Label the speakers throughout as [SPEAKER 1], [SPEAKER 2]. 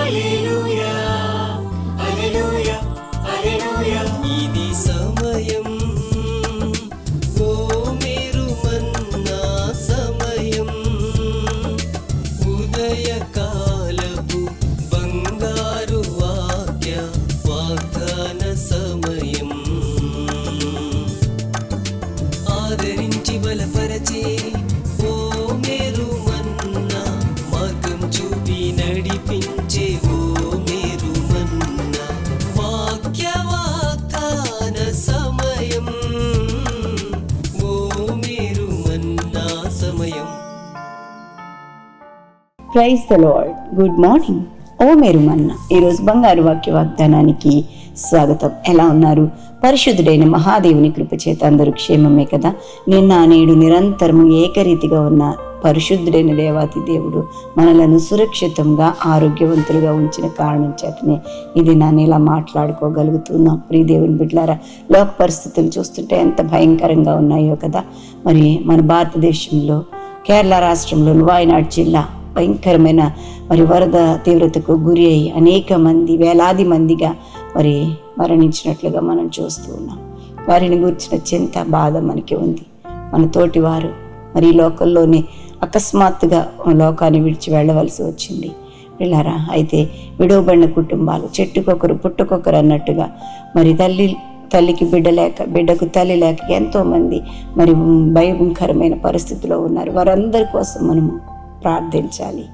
[SPEAKER 1] Aleluia.
[SPEAKER 2] Praise the Lord. Good morning. ఓ మేరు మన్న ఈరోజు బంగారు వాక్య వాగ్దానానికి స్వాగతం. ఎలా ఉన్నారు? పరిశుద్ధుడైన మహాదేవుని కృప చేత అందరూ క్షేమమే కదా? నిన్న నేడు నిరంతరము ఏకరీతిగా ఉన్న పరిశుద్ధుడైన దేవాతి దేవుడు మనలను సురక్షితంగా ఆరోగ్యవంతులుగా ఉంచిన కారణం చేతనే ఇది నన్ను ఇలా మాట్లాడుకోగలుగుతున్నాం. ప్రియ దేవుని బిడ్లారా లోక పరిస్థితులు చూస్తుంటే ఎంత భయంకరంగా ఉన్నాయో కదా? మరి మన భారతదేశంలో కేరళ రాష్ట్రంలోని వాయనాడ్ జిల్లా భయంకరమైన మరి వరద తీవ్రతకు గురి అయి అనేక మంది వేలాది మందిగా మరి మరణించినట్లుగా మనం చూస్తూ ఉన్నాం. వారిని గురించిన చింత బాధ మనకి ఉంది. మన తోటి వారు మరి ఈ లోకల్లోనే అకస్మాత్తుగా లోకాన్ని విడిచి వెళ్ళవలసి వచ్చింది. పిల్లరా అయితే విడవబడిన కుటుంబాలు చెట్టుకొకరు పుట్టుకొకరు అన్నట్టుగా మరి తల్లి తల్లికి బిడ్డ లేక బిడ్డకు తల్లి లేక ఎంతోమంది మరి భయంకరమైన పరిస్థితిలో ఉన్నారు. వారందరి కోసం మనము ప్రార్థించాలి.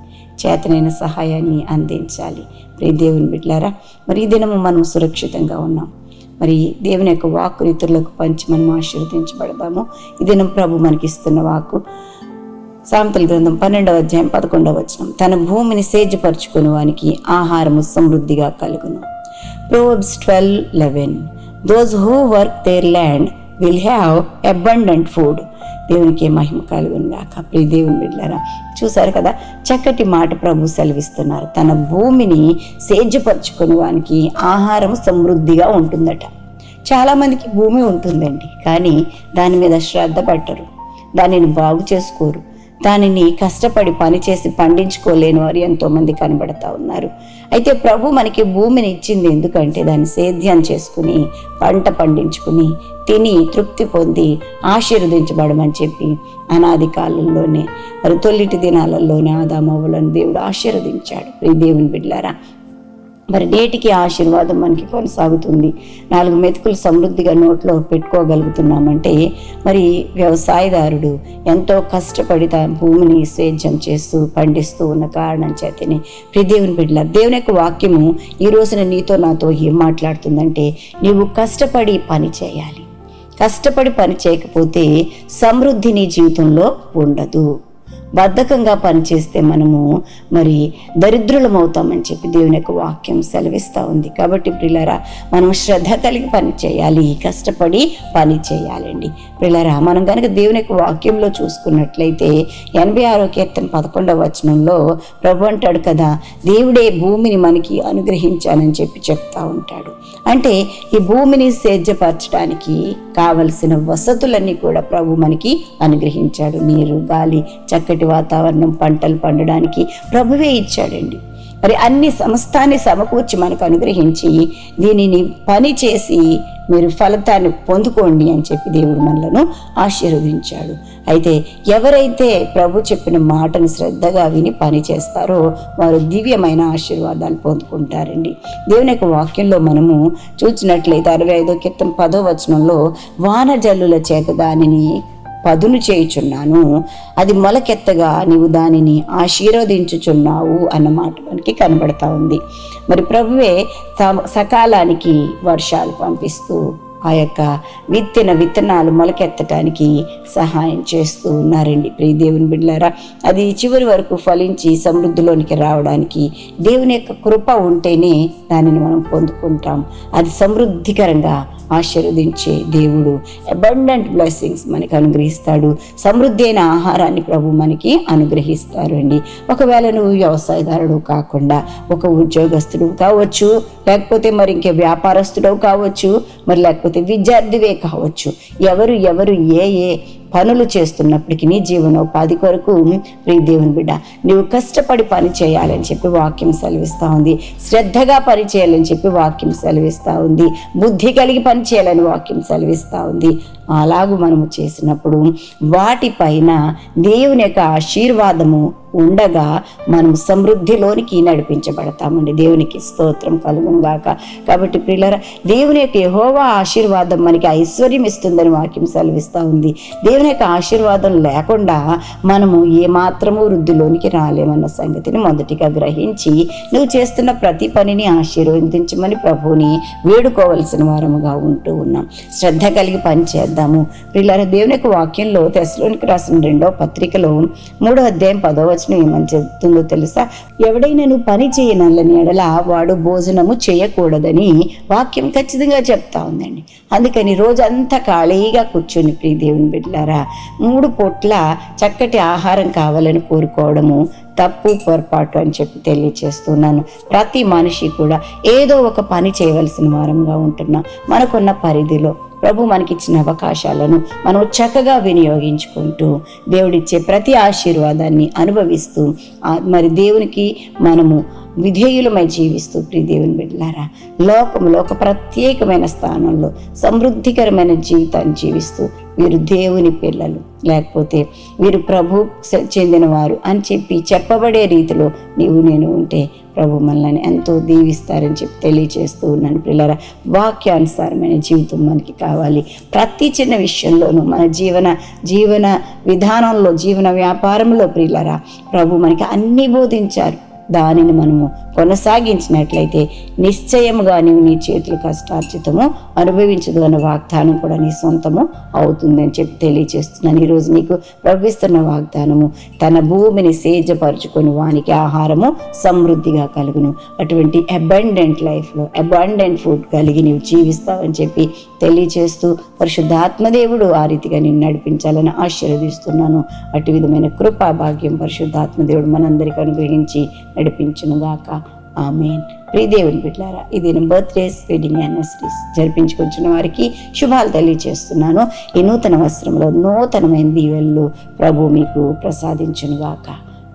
[SPEAKER 2] చేతనైన సహాయాన్ని అందించాలి. ప్రియ దేవుని బిడ్లారా మరి ఈ దినము మనం సురక్షితంగా ఉన్నాం. మరి దేవుని యొక్క వాక్ ఇతరులకు పంచి మనం ఆశీర్వదించబడదాము. ఈ దినం ప్రభు మనకి ఇస్తున్న వాక్కు సామెతల గ్రంథం పన్నెండవ అధ్యాయం పదకొండవ వచనం. తన భూమిని సేజపరుచుకుని వానికి ఆహారము సమృద్ధిగా కలుగును. Proverbs twelve eleven those who work their land will have abundant food దేవునికి మహిమ కలుగును గాక. ప్రియ దేవుని బిడ్డారా చూసారు కదా? చక్కటి మాట ప్రభు సెలవిస్తున్నారు. తన భూమిని సేద్యపరుచుకుని వానికి ఆహారం సమృద్ధిగా ఉంటుందట. చాలామందికి భూమి ఉంటుందండి కానీ దాని మీద శ్రద్ధ పెట్టరు. దానిని బాగు చేసుకోరు. దానిని కష్టపడి పనిచేసి పండించుకోలేని వారు ఎంతోమంది కనబడతా ఉన్నారు. అయితే ప్రభు మనకి భూమిని ఇచ్చింది ఎందుకంటే దాన్ని సేద్యం చేసుకుని పంట పండించుకుని తిని తృప్తి పొంది ఆశీర్వదించబడమని చెప్పి అనాది కాలంలోనే మరి తొలిటి దినాలలోనే ఆదామవులను దేవుడు ఆశీర్వదించాడు. ఈ దేవుని బిడ్లారా మరి నేటికి ఆశీర్వాదం మనకి కొనసాగుతుంది. నాలుగు మెతుకులు సమృద్ధిగా నోట్లో పెట్టుకోగలుగుతున్నామంటే మరి వ్యవసాయదారుడు ఎంతో కష్టపడి తన భూమిని స్వేచ్ఛం చేస్తూ పండిస్తూ ఉన్న కారణం చేతనే దేవుని బిడ్డల దేవుని యొక్క వాక్యము ఈ రోజున నీతో నాతో ఏం మాట్లాడుతుందంటే నీవు కష్టపడి పని చేయాలి. కష్టపడి పని చేయకపోతే సమృద్ధి నీ జీవితంలో ఉండదు. బద్ధకంగా పనిచేస్తే మనము మరి దరిద్రులం అవుతామని చెప్పి దేవుని యొక్క వాక్యం సెలవిస్తూ ఉంది. కాబట్టి ప్రిలరా మనం శ్రద్ధ కలిగి పని చేయాలి కష్టపడి పని చేయాలండి. ప్రిలరా మనం కనుక దేవుని యొక్క వాక్యంలో చూసుకున్నట్లయితే ఎనభై ఆరో కీర్తన పదకొండవ వచనంలో ప్రభు అంటాడు కదా దేవుడే భూమిని మనకి అనుగ్రహించానని చెప్పి చెప్తా ఉంటాడు. అంటే ఈ భూమిని సేద్యపరచడానికి కావలసిన వసతులన్నీ కూడా ప్రభు మనకి అనుగ్రహించాడు. నీరు గాలి చక్కటి వాతావరణం పంటలు పండడానికి ప్రభువే ఇచ్చాడండి. మరి అన్ని సమస్తాన్ని సమకూర్చి మనకు అనుగ్రహించి దీనిని పని చేసి మీరు ఫలితాన్ని పొందుకోండి అని చెప్పి దేవుడు మనలను ఆశీర్వదించాడు. అయితే ఎవరైతే ప్రభు చెప్పిన మాటను శ్రద్ధగా విని పని చేస్తారో వారు దివ్యమైన ఆశీర్వాదాలు పొందుకుంటారండి. దేవుని యొక్క వాక్యంలో మనము చూసినట్లయితే అరవై ఐదో క్రితం పదో వచనంలో వాన జల్లుల చేత దానిని పదును చేయుచున్నాను. అది మొలకెత్తగా నీవు దానిని ఆశీర్వదించుచున్నావు అన్నమాట మనకి కనబడతా ఉంది. మరి ప్రభువే స- సకాలానికి వర్షాలు పంపిస్తూ ఆ యొక్క విత్తిన విత్తనాలు మొలకెత్తటానికి సహాయం చేస్తూ ఉన్నారండి. ప్రియ దేవుని బిడ్డారా అది చివరి వరకు ఫలించి సమృద్ధిలోనికి రావడానికి దేవుని యొక్క కృప ఉంటేనే దానిని మనం పొందుకుంటాం. అది సమృద్ధికరంగా ఆశీర్వదించే దేవుడు. అబండెంట్ బ్లెస్సింగ్స్ మనకి అనుగ్రహిస్తాడు. సమృద్ధి అయిన ఆహారాన్ని ప్రభు మనకి అనుగ్రహిస్తారు అండి. ఒకవేళ నువ్వు వ్యవసాయదారుడు కాకుండా ఒక ఉద్యోగస్తుడు కావచ్చు లేకపోతే మరి ఇంకే వ్యాపారస్తుడు కావచ్చు మరి లేకపోతే విద్యార్థివే కావచ్చు ఎవరు ఎవరు ఏ ఏ పనులు చేస్తున్నప్పటికీ నీ జీవనోపాధి కొరకు ప్రియ దేవుని బిడ్డ నువ్వు కష్టపడి పని చేయాలని చెప్పి వాక్యం సెలవిస్తూ ఉంది. శ్రద్ధగా పని చేయాలని చెప్పి వాక్యం సెలవిస్తూ ఉంది. బుద్ధి కలిగి పని చేయాలని వాక్యం సెలవిస్తూ ఉంది. అలాగూ మనము చేసినప్పుడు వాటిపైన దేవుని యొక్క ఆశీర్వాదము ఉండగా మనం సమృద్ధిలోనికి నడిపించబడతామండి. దేవునికి స్తోత్రం కలుగును గాక కాబట్టి ప్రిల్లర దేవుని యొక్క యహోవా ఆశీర్వాదం మనకి ఐశ్వర్యం ఇస్తుందని వాక్యం సెలవిస్తూ ఉంది. దేవుని యొక్క ఆశీర్వాదం లేకుండా మనము ఏమాత్రము వృద్ధిలోనికి రాలేమన్న సంగతిని మొదటిగా గ్రహించి నువ్వు చేస్తున్న ప్రతి పనిని ఆశీర్వదించమని ప్రభువుని వేడుకోవలసిన వారముగా ఉంటూ ఉన్నాం. శ్రద్ధ కలిగి పనిచేద్దాం. చేద్దాము. ప్రిల్లర దేవుని యొక్క వాక్యంలో తెశలోనికి రాసిన రెండో పత్రికలో మూడో అధ్యాయం పదో వచనం ఏమని చెప్తుందో తెలుసా? ఎవడైనా పని చేయనల్లని ఎడల వాడు భోజనము చేయకూడదని వాక్యం ఖచ్చితంగా చెప్తా ఉందండి. అందుకని రోజంతా ఖాళీగా కూర్చొని ప్రియ దేవుని బిడ్డారా మూడు పూట్ల చక్కటి ఆహారం కావాలని కోరుకోవడము తప్పు పొరపాటు అని చెప్పి తెలియచేస్తున్నాను. ప్రతి మనిషి కూడా ఏదో ఒక పని చేయవలసిన వారంగా ఉంటున్నాం. మనకున్న పరిధిలో ప్రభు మనకిచ్చిన అవకాశాలను మనం చక్కగా వినియోగించుకుంటూ దేవుడిచ్చే ప్రతి ఆశీర్వాదాన్ని అనుభవిస్తూ మరి దేవునికి మనము విధేయులమై జీవిస్తూ ప్రియ దేవుని బిడ్డలారా లోకంలో ఒక ప్రత్యేకమైన స్థానంలో సమృద్ధికరమైన జీవితాన్ని జీవిస్తూ వీరు దేవుని పిల్లలు. లేకపోతే వీరు ప్రభు చెందినవారు అని చెప్పి చెప్పబడే రీతిలో నీవు నేను ఉంటే ప్రభు మనల్ని ఎంతో దీవిస్తారని చెప్పి తెలియజేస్తూ ఉన్నాను పిల్లరా. వాక్యానుసారమైన జీవితం మనకి కావాలి. ప్రతి చిన్న విషయంలోనూ మన జీవన జీవన విధానంలో జీవన వ్యాపారంలో ప్రియులరా ప్రభు మనకి అన్నీ బోధించారు. దానిని మనము కొనసాగించినట్లయితే నిశ్చయముగా నీవు నీ చేతులు కష్టార్జితము అనుభవించదు అన్న వాగ్దానం కూడా నీ సొంతము అవుతుందని చెప్పి తెలియచేస్తున్నాను ఈరోజు నీకు ప్రవహిస్తున్న వాగ్దానము తన భూమిని సేజపరుచుకొని వానికి ఆహారము సమృద్ధిగా కలుగును. అటువంటి అబండెంట్ లైఫ్లో అబండెంట్ ఫుడ్ కలిగి నీవు జీవిస్తావని చెప్పి తెలియచేస్తూ పరిశుద్ధాత్మదేవుడు ఆ రీతిగా నేను నడిపించాలని ఆశీర్వదిస్తున్నాను. అటు విధమైన కృపా భాగ్యం పరిశుద్ధాత్మదేవుడు మనందరికీ అనుగ్రహించి నడిపించునుగాక. ఆమెన్. ప్రియదేవుని బిడ్డారా ఇది నేను బర్త్డేస్ వెడ్డింగ్ యానివర్సరీస్ జరిపించుకొచ్చిన వారికి శుభాలు తెలియచేస్తున్నాను. ఈ నూతన వస్త్రంలో నూతనమైన దీవెళ్ళు ప్రభు మీకు ప్రసాదించునుగాక.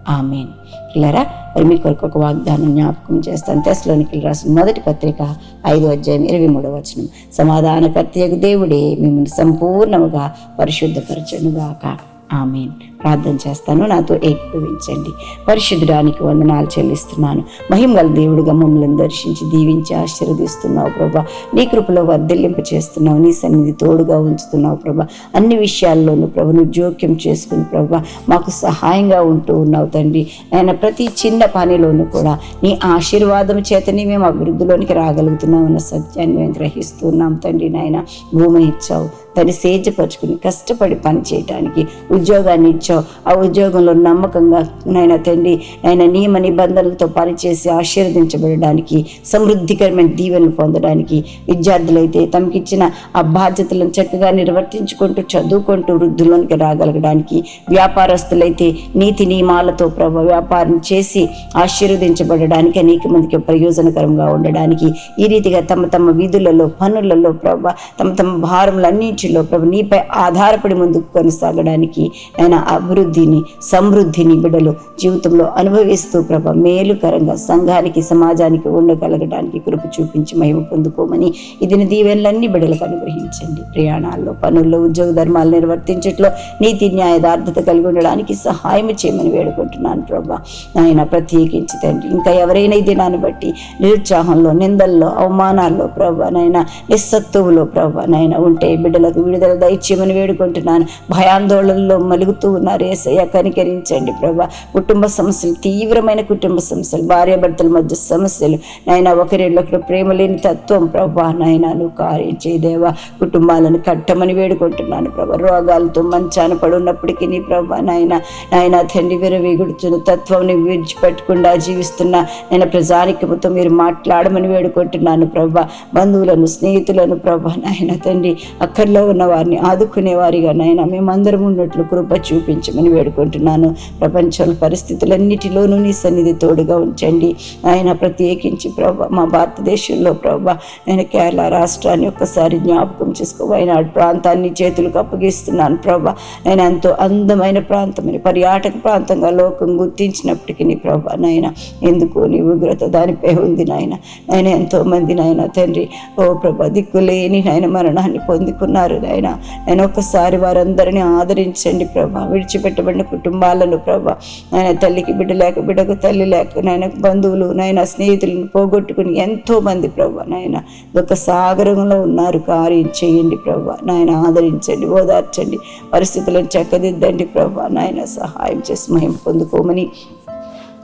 [SPEAKER 2] ఆమెన్. పిల్లరా మరి మీ కొరకు ఒక వాగ్దానం జ్ఞాపకం చేస్తాను. తెస్లోనికి రాసిన మొదటి పత్రిక ఐదో అధ్యాయం ఇరవై మూడవ వచనం. సమాధానకర్తయ్యకు దేవుడే మిమ్మల్ని సంపూర్ణముగా పరిశుద్ధపరచనుగాక. ఆమెన్. ప్రార్థన చేస్తాను. నాతో ఏకీభవించండి. పరిశుద్ధుడానికి వందనాలు చెల్లిస్తున్నాను. మహిమగల దేవుడుగా మమ్మల్ని దర్శించి దీవించి ఆశీర్వదిస్తున్నావు ప్రభా. నీ కృపలో వర్ధలింప చేస్తున్నావు. నీ సన్నిధి తోడుగా ఉంచుతున్నావు ప్రభా. అన్ని విషయాల్లోనూ ప్రభును జోక్యం చేసుకుని ప్రభా మాకు సహాయంగా ఉంటూ ఉన్నావు తండ్రి. ఆయన ప్రతి చిన్న పనిలోనూ కూడా నీ ఆశీర్వాదం చేతనే మేము అభివృద్ధిలోనికి రాగలుగుతున్నాం అన్న సత్యాన్ని మేము గ్రహిస్తున్నాం తండ్రి నాయన. భూమిని ఇచ్చావు. దాన్ని సేజపరుచుకుని కష్టపడి పని చేయడానికి ఉద్యోగాన్ని ఇచ్చావు. ఆ ఉద్యోగంలో నమ్మకంగా నాయన తండ్రి ఆయన నియమ నిబంధనలతో పనిచేసి ఆశీర్వదించబడడానికి సమృద్ధికరమైన దీవెనలు పొందడానికి విద్యార్థులైతే తమకిచ్చిన ఆ బాధ్యతలను చక్కగా నిర్వర్తించుకుంటూ చదువుకుంటూ వృద్ధుల్లోనికి రాగలగడానికి వ్యాపారస్తులైతే నీతి నియమాలతో ప్రభ వ్యాపారం చేసి ఆశీర్వదించబడడానికి అనేక మందికి ప్రయోజనకరంగా ఉండడానికి ఈ రీతిగా తమ తమ విధులలో పనులలో ప్రభ తమ తమ భారములన్నింటిలో ప్రభు నీపై ఆధారపడి ముందుకు కొనసాగడానికి ఆయన అభివృద్ధిని సమృద్ధిని బిడలు జీవితంలో అనుభవిస్తూ ప్రభ మేలుకరంగా సంఘానికి సమాజానికి ఉండగలగడానికి కృప చూపించి మహిమ పొందుకోమని ఇదిని దీవెనలన్నీ బిడలకు అనుగ్రహించండి. ప్రయాణాల్లో పనుల్లో ఉద్యోగ ధర్మాలు నిర్వర్తించట్లో నీతి న్యాయదార్థత కలిగి ఉండడానికి సహాయం చేయమని వేడుకుంటున్నాను ప్రభా. నాయన ప్రత్యేకించి తండ్రి ఇంకా ఎవరైనా ఈ దినాన్ని బట్టి నిరుత్సాహంలో నిందల్లో అవమానాల్లో ప్రభా నాయన నిస్సత్తువులో ప్రభా నాయన ఉంటే బిడ్డలకు విడుదల దయచేయమని వేడుకుంటున్నాను. భయాందోళనలో మలుగుతూ ఉన్న ఉన్నారు ఏసయ్య కనికరించండి ప్రభా. కుటుంబ సమస్యలు తీవ్రమైన కుటుంబ సమస్యలు భార్యాభర్తల మధ్య సమస్యలు. నాయన ఒకరిళ్ళొకరు ప్రేమ లేని తత్వం ప్రభా. నాయన నువ్వు కార్యం చేయదేవా. కుటుంబాలను కట్టమని వేడుకుంటున్నాను ప్రభా. రోగాలతో మంచాన పడున్నప్పటికీ నీ ప్రభా నాయన. నాయన తండ్రి విరవీగుడుచున్న తత్వంని విడిచిపెట్టకుండా జీవిస్తున్న నేను ప్రజానికముతో మీరు మాట్లాడమని వేడుకుంటున్నాను ప్రభా. బంధువులను స్నేహితులను ప్రభా నాయన తండ్రి అక్కర్లో ఉన్న వారిని ఆదుకునే వారిగా నాయన. మేమందరం ఉన్నట్లు కృప అనుగ్రహించమని వేడుకుంటున్నాను. ప్రపంచంలో పరిస్థితులన్నిటిలోనూ నీ సన్నిధి తోడుగా ఉంచండి. ఆయన ప్రత్యేకించి ప్రభా మా భారతదేశంలో ప్రభా నేను కేరళ రాష్ట్రాన్ని ఒక్కసారి జ్ఞాపకం చేసుకో వయనాడు ప్రాంతాన్ని చేతులకు అప్పగిస్తున్నాను ప్రభా. నేను ఎంతో అందమైన ప్రాంతమని పర్యాటక ప్రాంతంగా లోకం గుర్తించినప్పటికీ నీ ప్రభా నాయన ఎందుకు నీ ఉగ్రత దానిపై ఉంది నాయన. ఆయన ఎంతో మంది నాయన తండ్రి ఓ ప్రభా దిక్కులేని నాయన మరణాన్ని పొందుకున్నారు నాయన. నేను ఒక్కసారి వారందరినీ ఆదరించండి ప్రభా. విడిచిపెట్టబడిన కుటుంబాలను ప్రభా. నాయన తల్లికి బిడ్డ లేక బిడ్డకు తల్లి లేక నాయన బంధువులు నాయన స్నేహితులను పోగొట్టుకుని ఎంతో మంది ప్రభా. నాయన ఒక సాగరంలో ఉన్నారు. కార్యం చేయండి ప్రభా. నాయన ఆదరించండి ఓదార్చండి పరిస్థితులను చక్కదిద్దండి ప్రభా. నాయన సహాయం చేసి మహిమ పొందుకోమని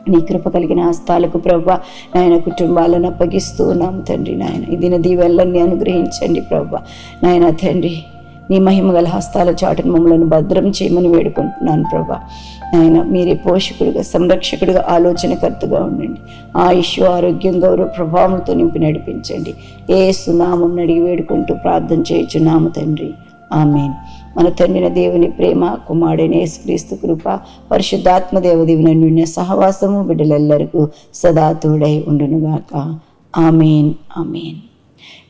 [SPEAKER 2] నీ కృప కలిగిన హస్తాలకు ప్రభా. నాయన కుటుంబాలను అప్పగిస్తూ ఉన్నాం తండ్రి నాయన. ఈ దిన దీవెళ్ళని అనుగ్రహించండి ప్రభా. నాయన తండ్రి నీ మహిమ గల హస్తాల చాటును మమ్మలను భద్రం చేయమని వేడుకుంటున్నాను ప్రభా. నాయన మీరే పోషకుడిగా సంరక్షకుడిగా ఆలోచనకర్తగా ఉండండి. ఆయుష్ ఆరోగ్యం గౌరవ ప్రభావంతో నింపి నడిపించండి. ఏ సునామం అడిగి వేడుకుంటూ ప్రార్థన చేయొచ్చు నామ తండ్రి. ఆమెన్. మన తండ్రిన దేవుని ప్రేమ కుమారుడైన యేసుక్రీస్తు కృప పరిశుద్ధాత్మ దేవదేవుని నిన్న సహవాసము బిడ్డలెల్లరికూ సదా తోడై ఉండునుగాక. Amen. Amen.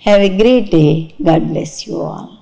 [SPEAKER 2] Have a great day God bless you all